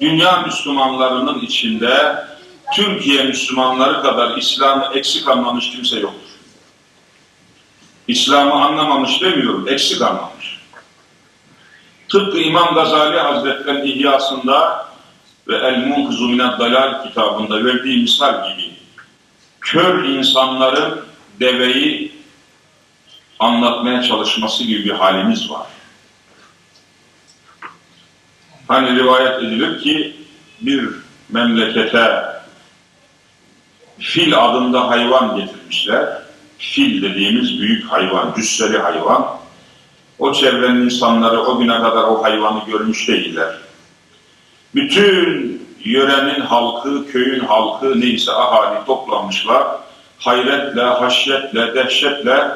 dünya Müslümanlarının içinde Türkiye Müslümanları kadar İslam'ı eksik anlamış kimse yoktur. İslam'ı anlamamış demiyorum, eksik anlamış. Tıpkı İmam Gazali Hazretleri'nin İhyasında ve El-Munkizu Mined Dalal kitabında verdiği misal gibi kör insanların deveyi anlatmaya çalışması gibi bir halimiz var. Hani rivayet edilir ki bir memlekete fil adında hayvan getirmişler. Fil dediğimiz büyük hayvan, cüsseli hayvan. O çevrenin insanları o güne kadar o hayvanı görmüş değiller. Bütün yörenin halkı, köyün halkı neyse ahali toplanmışlar. Hayretle, haşyetle, dehşetle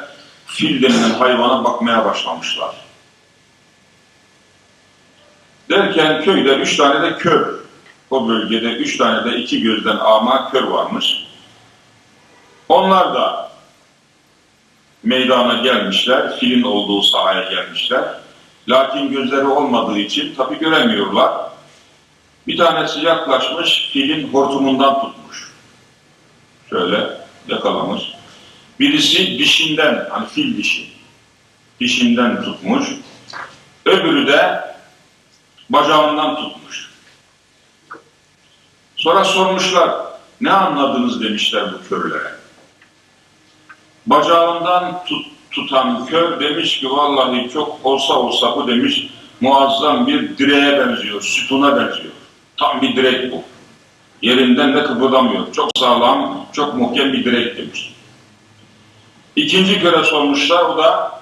fil denilen hayvana bakmaya başlamışlar. Derken köyde üç tane de kör. O bölgede üç tane de iki gözden ama kör varmış. Onlar da meydana gelmişler, filin olduğu sahaya gelmişler. Lakin gözleri olmadığı için tabi göremiyorlar. Bir tanesi yaklaşmış, filin hortumundan tutmuş. Şöyle yakalamış. Birisi dişinden, hani fil dişi, dişinden tutmuş. Öbürü de bacağından tutmuş. Sonra sormuşlar, ne anladınız demişler bu körlere. Bacağından tut, tutan kör demiş ki vallahi çok olsa olsa bu demiş muazzam bir direğe benziyor, sütuna benziyor. Tam bir direk bu. Yerinden de kıpırdamıyor. Çok sağlam, çok muhkem bir direk demiş. İkinci köre sormuşlar, o da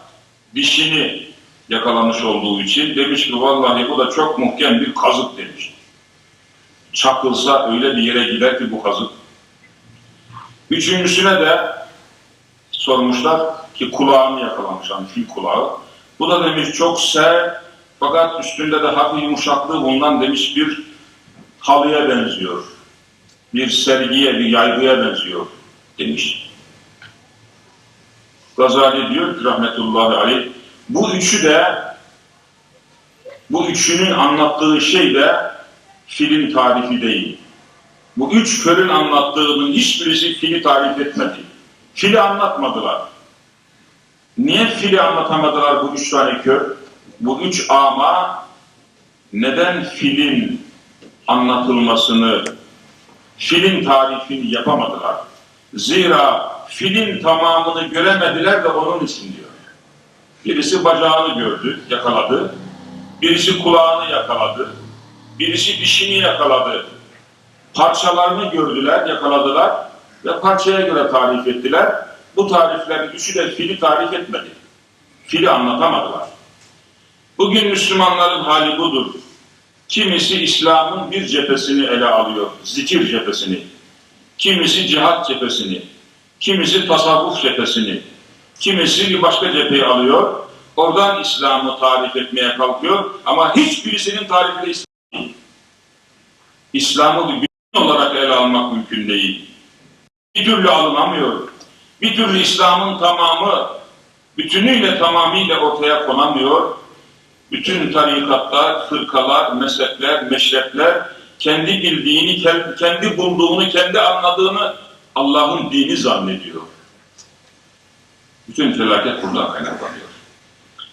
dişini yakalamış olduğu için demiş ki vallahi bu da çok muhkem bir kazık demiş. Çakılsa öyle bir yere gider ki bu kazık. Üçüncüsüne de sormuşlar ki kulağını yakalamış hani fil kulağı. Bu da demiş çok sert fakat üstünde de hafif yumuşaklığı bulunan demiş bir halıya benziyor. Bir sergiye, bir yaygıya benziyor demiş. Gazali diyor ki rahmetullahi aleyh bu üçü de bu üçünün anlattığı şey de filin tarifi değil. Bu üç körün anlattığının hiçbirisi fili tarif etmedi. Fili anlatmadılar. Niye fili anlatamadılar bu üç tane kör? Bu üç ama neden filin anlatılmasını, filin tarifini yapamadılar? Zira filin tamamını göremediler de onun için diyor. Birisi bacağını gördü, yakaladı. Birisi kulağını yakaladı. Birisi dişini yakaladı. Parçalarını gördüler, yakaladılar ve parçaya göre tarif ettiler. Bu tariflerin üçü de fili tarif etmedi. Fili anlatamadılar. Bugün Müslümanların hali budur. Kimisi İslam'ın bir cephesini ele alıyor, zikir cephesini. Kimisi cihat cephesini. Kimisi tasavvuf cephesini. Kimisi bir başka cepheyi alıyor. Oradan İslam'ı tarif etmeye kalkıyor. Ama hiçbirisinin tarifi de İslam değil. İslam'ı bütün olarak ele almak mümkün değil. Bir türlü alınamıyor. Bir türlü İslam'ın tamamı bütünüyle tamamıyla ortaya konamıyor. Bütün tarikatlar, fırkalar, mezhepler, meşrepler kendi bildiğini, kendi bulduğunu, kendi anladığını Allah'ın dini zannediyor. Bütün felaket buradan kaynaklanıyor.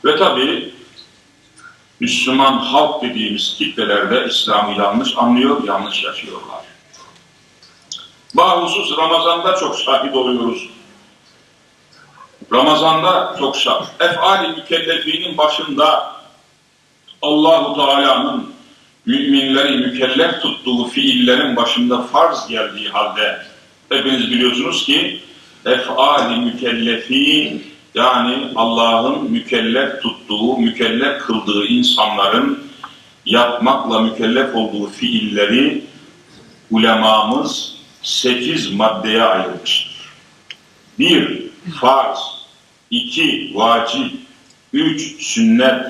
Ve tabi Müslüman halk dediğimiz kitlelerde İslam'ı yanlış anlıyor, yanlış yaşıyorlar. Bahusus Ramazan'da çok şahit oluyoruz. Ramazan'da çok şahit. Efali mükellefinin başında Allahu Teala'nın müminleri mükellef tuttuğu fiillerin başında farz geldiği halde hepiniz biliyorsunuz ki efali mükellefin yani Allah'ın mükellef tuttuğu, mükellef kıldığı insanların yapmakla mükellef olduğu fiilleri ulemamız sekiz maddeye ayırmıştır. Bir, farz. iki vacip. Üç, sünnet.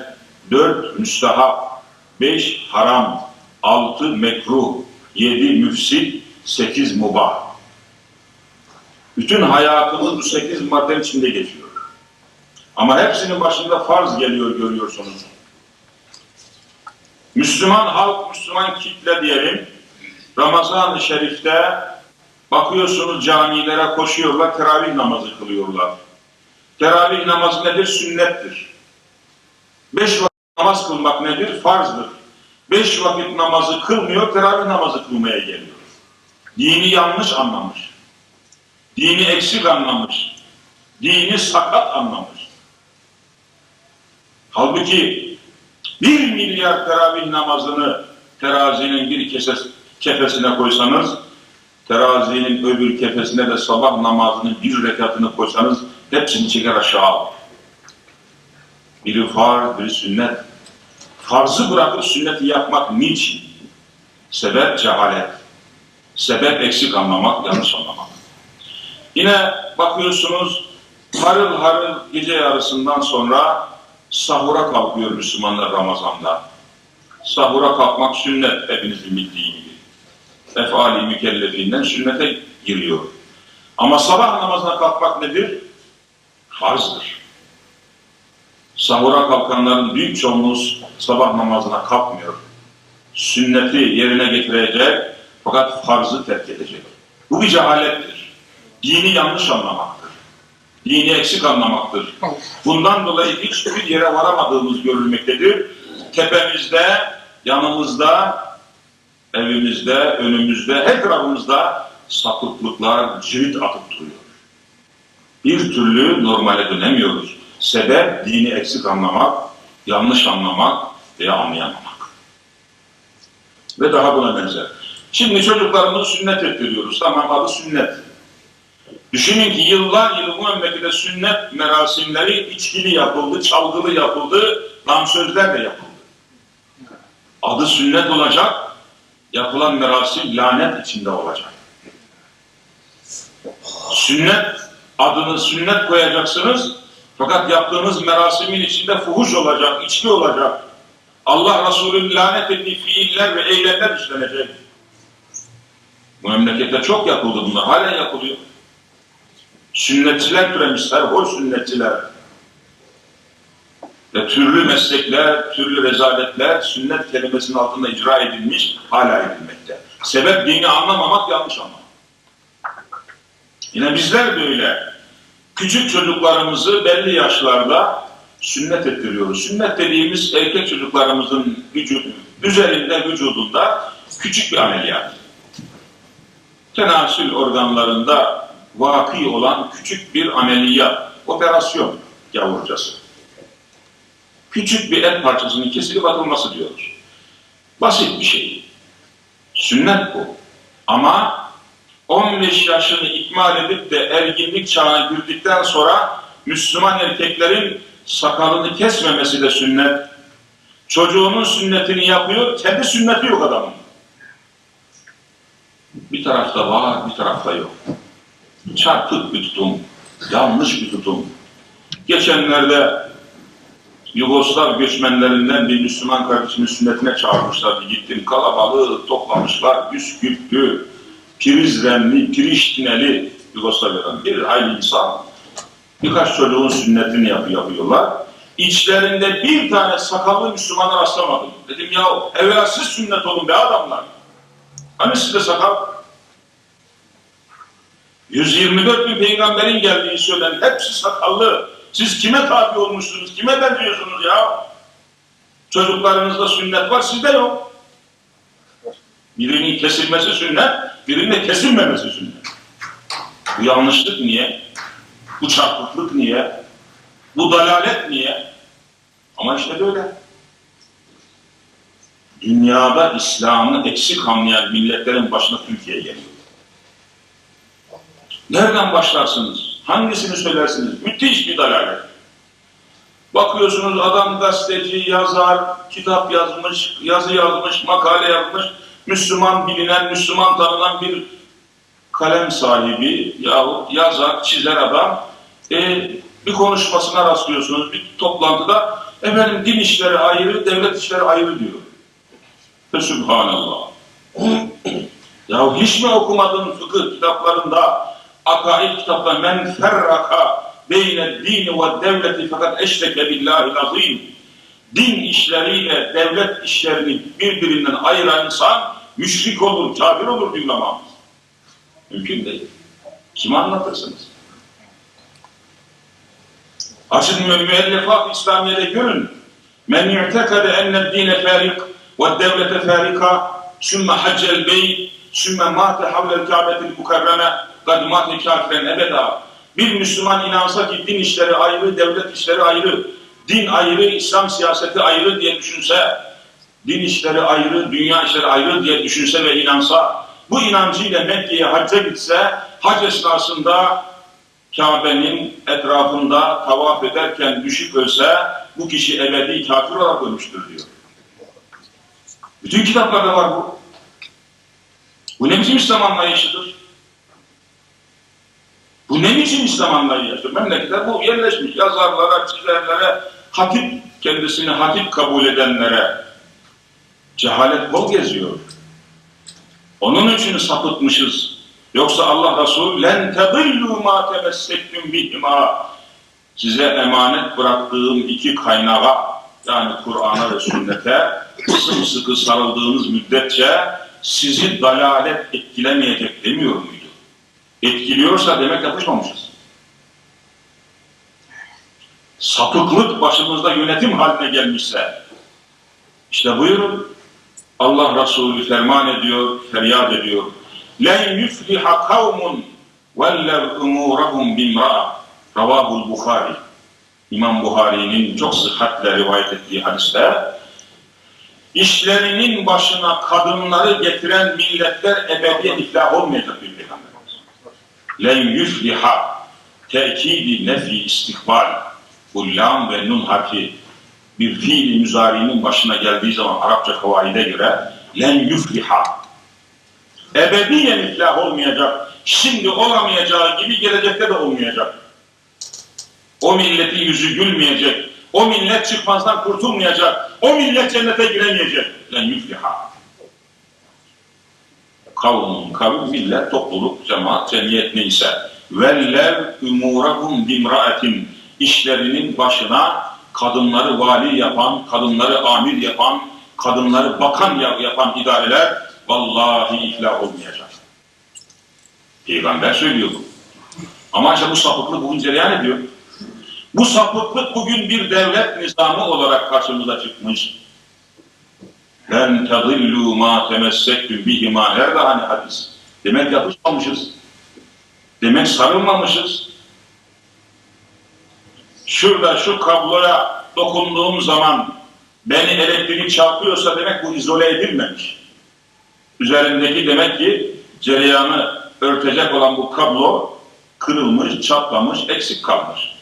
Dört, müstahap. Beş, haram. Altı, mekruh. Yedi, müfsit. Sekiz, mubah. Bütün hayatımız bu sekiz maddenin içinde geçiyor. Ama hepsinin başında farz geliyor görüyorsunuz. Müslüman halk, Müslüman kitle diyelim, Ramazan-ı Şerif'te bakıyorsunuz camilere koşuyorlar, teravih namazı kılıyorlar. Teravih namazı nedir? Sünnettir. Beş vakit namaz kılmak nedir? Farzdır. Beş vakit namazı kılmıyor, teravih namazı kılmaya geliyor. Dini yanlış anlamış. Dini eksik anlamış. Dini sakat anlamış. Halbuki bir milyar teravih namazını terazinin bir keses, kefesine koysanız, terazinin öbür kefesine de sabah namazının bir rekatını koysanız hepsini çeker aşağı. Biri farz, biri sünnet. Farzı bırakıp sünneti yapmak niçin? Sebep cehalet. Sebep eksik anlamak, yanlış anlamak. Yine bakıyorsunuz harıl harıl gece yarısından sonra sahura kalkıyor Müslümanlar Ramazan'da. Sahura kalkmak sünnet hepinizin bildiği gibi. Efali mükellefinden sünnete giriyor. Ama sabah namazına kalkmak nedir? Farzdır. Sahura kalkanların büyük çoğunluğu sabah namazına kalkmıyor. Sünneti yerine getirecek fakat farzı terk edecek. Bu bir cehalettir. Dini yanlış anlamaktır. Dini eksik anlamaktır. Bundan dolayı hiçbir yere varamadığımız görülmektedir. Tepemizde, yanımızda, evimizde, önümüzde, her tarafımızda sapıklıklar cirit atıp duruyor. Bir türlü normale dönemiyoruz. Sebep dini eksik anlamak, yanlış anlamak veya anlayamamak. Ve daha buna benzer. Şimdi çocuklarımızı sünnet ettiriyoruz. Tamam adı sünnet. Düşünün ki yıllar yılı memlekette sünnet merasimleri içkili yapıldı, çalgılı yapıldı, dansözler de yapıldı. Adı sünnet olacak, yapılan merasim lanet içinde olacak. Sünnet, adını sünnet koyacaksınız, fakat yaptığınız merasimin içinde fuhuş olacak, içki olacak. Allah Resulü'nün lanet ettiği fiiller ve eylemler işlenecek. Bu memlekette çok yapıldı bunlar, halen yapılıyor. Sünnetçiler türemiş, serhoş sünnetçiler. Ve türlü meslekler, türlü rezaletler sünnet kelimesinin altında icra edilmiş, hala edilmekte. Sebep dini anlamamak, yanlış anlamak. Yine bizler de öyle. Küçük çocuklarımızı belli yaşlarda sünnet ettiriyoruz. Sünnet dediğimiz erkek çocuklarımızın vücudu, üzerinde, vücudunda küçük bir ameliyat. Tenasül organlarında vaki olan küçük bir ameliyat, operasyon yavrucası. Küçük bir et parçasının kesilip atılması diyoruz. Basit bir şey. Sünnet bu. Ama 15 yaşını ikmal edip de erginlik çağına girdikten sonra Müslüman erkeklerin sakalını kesmemesi de sünnet. Çocuğunun sünnetini yapıyor, kendi sünneti yok adamın. Bir tarafta var, bir tarafta yok. Çarpık bir tutum, yanlış bir tutum. Geçenlerde Yugoslav göçmenlerinden bir Müslüman kardeşimin sünnetine çağırmışlardı. Gittim kalabalığı toplamışlar, Üsküplü, Prizrenli, Priştineli Yugoslavya'dan bir hayli insan. Birkaç çocuğun sünnetini yap yapıyorlar. İçlerinde bir tane sakallı Müslümana rastlamadım. Dedim ya evvela siz sünnet olun be adamlar. Hani sizde sakal? 124 bin peygamberin geldiği söylen hepsi sakallı. Siz kime tabi olmuşsunuz? Kime benziyorsunuz ya? Çocuklarınızda sünnet var, sizde yok. Birinin kesilmesi sünnet, birinin kesilmemesi sünnet. Bu yanlışlık niye? Bu çarpıklık niye? Bu dalalet niye? Ama işte böyle. Dünyada İslam'ı eksik anlayan milletlerin başına Türkiye geliyor. Nereden başlarsınız? Hangisini söylersiniz? Müthiş bir dalalet. Bakıyorsunuz adam gazeteci, yazar, kitap yazmış, yazı yazmış, makale yazmış, Müslüman bilinen, Müslüman tanınan bir kalem sahibi yahut yazar, çizer adam e, bir konuşmasına rastlıyorsunuz, bir toplantıda efendim din işleri ayrı, devlet işleri ayrı diyor. Ve Sübhanallah. ya hiç mi okumadın fıkıh kitaplarında akaid kitapta men ferraka beyne dini ve devleti fakat eşreke billahi azim din işleriyle devlet işlerini birbirinden ayıran insan müşrik olur, kafir olur diyor. Mümkün değil. Kime anlatırsınız? Açın mü müellefat İslamiye'de görün. Men yu'tekade enne dine farik ve devlete farika sümme haccel beyt sümme mâte havlel kâbetil mukarreme kad mâte kâfiren ebeda. Bir Müslüman inansa ki din işleri ayrı, devlet işleri ayrı, din ayrı, İslam siyaseti ayrı diye düşünse, din işleri ayrı, dünya işleri ayrı diye düşünse ve inansa, bu inancıyla Mekke'ye hacca gitse, hac esnasında Kabe'nin etrafında tavaf ederken düşüp ölse, bu kişi ebedi kafir olarak ölmüştür diyor. Bütün kitaplarda var bu. Bu ne biçim İslam anlayışıdır? Bu ne biçim İslam anlayışıdır? Memlekette bu yerleşmiş yazarlara, çizerlere, hatip, kendisini hatip kabul edenlere cehalet bol geziyor. Onun için sapıtmışız. Yoksa Allah Resulü len tedillu ma temessektum bihima size emanet bıraktığım iki kaynağa yani Kur'an'a ve sünnete sımsıkı sarıldığınız müddetçe sizi dalalet etkilemeyecek demiyor muydu? Etkiliyorsa demek yapışmamışız. Sapıklık başımızda yönetim haline gelmişse işte buyurun Allah Resulü ferman ediyor, feryat ediyor. لَنْ يُفْلِحَ قَوْمٌ وَلَّوْ اُمُورَهُمْ بِمْرَأَ Ravahul Bukhari. İmam Buhari'nin çok sıhhatle rivayet ettiği hadiste işlerinin başına kadınları getiren milletler ebediyen iflah olmayacak bir peygamberimiz. len yufliha tekidi nefi istikbal bu lam ve nun harfi bir fiili müzari'nin başına geldiği zaman Arapça kavaide göre len yufliha ebediyen iflah olmayacak şimdi olamayacağı gibi gelecekte de olmayacak. O milletin yüzü gülmeyecek o millet çıkmazdan kurtulmayacak o millet cennete giremeyecek. len yufliha kavmun, kavim, millet, topluluk, cemaat, cemiyet neyse vellev umurahum bimraatin işlerinin başına kadınları vali yapan, kadınları amir yapan, kadınları bakan yapan idareler vallahi iflah olmayacak. Peygamber söylüyor bu. Ama işte bu sapıklık bugün cereyan ediyor. Bu sapıklık bugün bir devlet nizamı olarak karşımıza çıkmış. لَنْ تَضِلُّوا مَا تَمَسَّكْتُمْ بِهِمَا Nerede hani hadis? Demek yapışmamışız. Demek sarılmamışız. Şurada şu kabloya dokunduğum zaman beni elektrik çarpıyorsa demek bu izole edilmemiş. Üzerindeki demek ki cereyanı örtecek olan bu kablo kırılmış, çatlamış, eksik kalmış.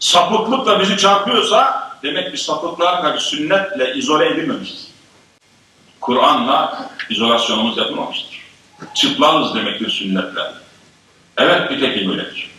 Sapıklık da bizi çarpıyorsa demek bir sapıklığa karşı sünnetle izole edilmemişiz. Kur'an'la izolasyonumuz yapılmamıştır. Çıplağız demektir sünnetle. Evet bir tekim öyledir.